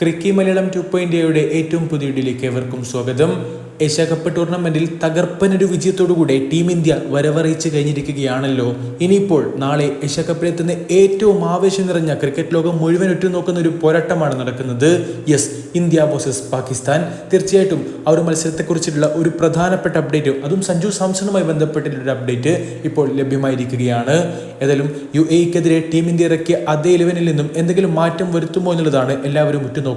ക്രിക്കി Malayalam two point ഏറ്റവും പുതിയ വീഡിയോയിലേക്ക് ഏവർക്കും സ്വാഗതം. ഏഷ്യ കപ്പ് ടൂർണമെന്റിൽ തകർപ്പനൊരു വിജയത്തോടുകൂടെ ടീം ഇന്ത്യ വരവറിയിച്ച് കഴിഞ്ഞിരിക്കുകയാണല്ലോ. ഇനിയിപ്പോൾ നാളെ ഏഷ്യ കപ്പിലെത്തുന്ന ഏറ്റവും ആവേശം നിറഞ്ഞ ക്രിക്കറ്റ് ലോകം മുഴുവൻ ഉറ്റുനോക്കുന്ന ഒരു പോരാട്ടമാണ് നടക്കുന്നത്. Yes India versus Pakistan. തീർച്ചയായിട്ടും ആ ഒരു മത്സരത്തെക്കുറിച്ചിട്ടുള്ള ഒരു പ്രധാനപ്പെട്ട അപ്ഡേറ്റ് അതും സഞ്ജു സാംസണുമായി ബന്ധപ്പെട്ടിട്ടുള്ള അപ്ഡേറ്റ് ഇപ്പോൾ ലഭ്യമായിരിക്കുകയാണ്. ഏതായാലും യു എക്കെതിരെ ടീം ഇന്ത്യ ഇറക്കിയ അതേ ഇലവനിൽ നിന്നും എന്തെങ്കിലും മാറ്റം വരുത്തുമോ എന്നുള്ളതാണ് എല്ലാവരും ഉറ്റുനോക്കുന്നത്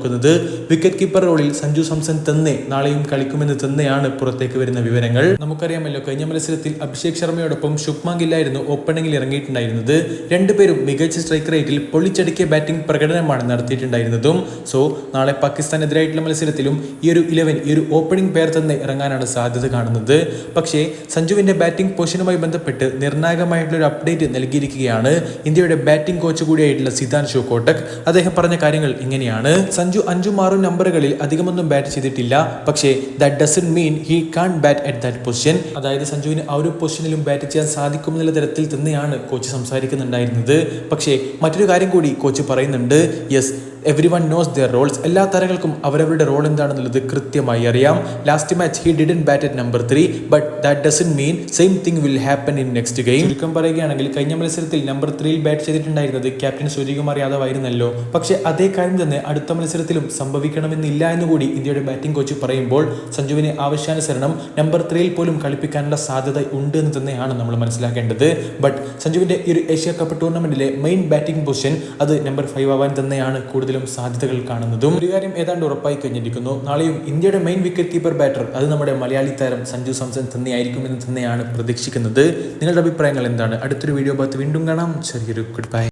വിക്കറ്റ് കീപ്പർ റോളിൽ സഞ്ജു സാംസൺ തന്നെ നാളെയും കളിക്കുമെന്ന് തന്നെയാണ് പുറത്തേക്ക് വരുന്ന വിവരങ്ങൾ. നമുക്കറിയാമല്ലോ കഴിഞ്ഞ മത്സരത്തിൽ അഭിഷേക് ശർമ്മയോടൊപ്പം ശുഭ്മാൻ ഗില്ലായിരുന്നു ഓപ്പണിംഗിൽ ഇറങ്ങിയിട്ടുണ്ടായിരുന്നത്. രണ്ടുപേരും മികച്ച സ്ട്രൈക്ക് റേറ്റിൽ പൊളിച്ചടുക്കിയ ബാറ്റിംഗ് പ്രകടനമാണ് നടത്തിയിട്ടുണ്ടായിരുന്നതും. സോ നാളെ പാകിസ്ഥാനെതിരായിട്ടുള്ള മത്സരത്തിലും ഈ ഒരു ഇലവൻ ഈ ഒരു ഓപ്പണിംഗ് പേർ തന്നെ ഇറങ്ങാനാണ് സാധ്യത കാണുന്നത്. പക്ഷേ സഞ്ജുവിന്റെ ബാറ്റിംഗ് പൊസിഷനുമായി ബന്ധപ്പെട്ട് നിർണായകമായിട്ടുള്ള ഒരു അപ്ഡേറ്റ് നൽകിയിരിക്കുകയാണ് ഇന്ത്യയുടെ ബാറ്റിംഗ് കോച്ച് കൂടിയായിട്ടുള്ള സിദ്ധാന്ത് ഷോ കോട്ടക് അദ്ദേഹം പറഞ്ഞ കാര്യങ്ങൾ ഇങ്ങനെയാണ്. സഞ്ജു അഞ്ചും ആറും നമ്പറുകളിൽ അധികമൊന്നും ബാറ്റ് ചെയ്തിട്ടില്ല. പക്ഷേ that doesn't mean he can bat at that position അതായത് സഞ്ജുവിന് ആ ഒരു പൊസിഷനിലും ബാറ്റ് ചെയ്യാൻ സാധിക്കുമെന്നുള്ള തരത്തിൽ തന്നെയാണ് കോച്ച് സംസാരിക്കുന്നുണ്ടായിരുന്നത്. പക്ഷേ മറ്റൊരു കാര്യം കൂടി കോച്ച് പറയുന്നുണ്ട്. Yes everyone knows their roles എല്ലാ താരങ്ങൾക്കും അവരവരുടെ റോൾ എന്താണെന്നുള്ളത് കൃത്യമായി അറിയാം. Last match he didn't bat at number three but that doesn't mean same thing will happen in next game ചുരുക്കം പറയുകയാണെങ്കിൽ കഴിഞ്ഞ മത്സരത്തിൽ നമ്പർ ത്രീയിൽ ബാറ്റ് ചെയ്തിട്ടുണ്ടായിരുന്നത് ക്യാപ്റ്റൻ സൂര്യകുമാർ യാദവ് ആയിരുന്നല്ലോ. പക്ഷേ അതേ കാര്യം തന്നെ അടുത്ത മത്സരത്തിലും സംഭവിക്കണമെന്നില്ല എന്ന് കൂടി ഇന്ത്യയുടെ ബാറ്റിംഗ് കോച്ച് പറയുമ്പോൾ സഞ്ജുവിനെ ആവശ്യാനുസരണം നമ്പർ ത്രീയിൽ പോലും കളിപ്പിക്കാനുള്ള സാധ്യത ഉണ്ട് എന്ന് തന്നെയാണ് നമ്മൾ മനസ്സിലാക്കേണ്ടത്. ബട്ട് സഞ്ജുവിന്റെ ഈ ഒരു ഏഷ്യ കപ്പ് ടൂർണമെന്റിലെ മെയിൻ ബാറ്റിംഗ് പൊസിഷൻ അത് നമ്പർ ഫൈവ് ആവാൻ തന്നെയാണ് കൂടുതലും സാധ്യതകൾ കാണുന്നതും. ഒരു കാര്യം ഏതാണ്ട് ഉറപ്പായി കഴിഞ്ഞിരിക്കുന്നു. നാളെയും ഇന്ത്യയുടെ മെയിൻ വിക്കറ്റ് കീപ്പർ ബാറ്റർ അത് നമ്മുടെ മലയാളി താരം സഞ്ജു സാംസൺ തന്നെയായിരിക്കും എന്ന് തന്നെയാണ് പ്രതീക്ഷിക്കുന്നത്. നിങ്ങളുടെ അഭിപ്രായങ്ങൾ എന്താണ്? അടുത്തൊരു വീഡിയോ ഭാഗത്ത് വീണ്ടും കാണാം. ചെറിയൊരു ഗുഡ് ബൈ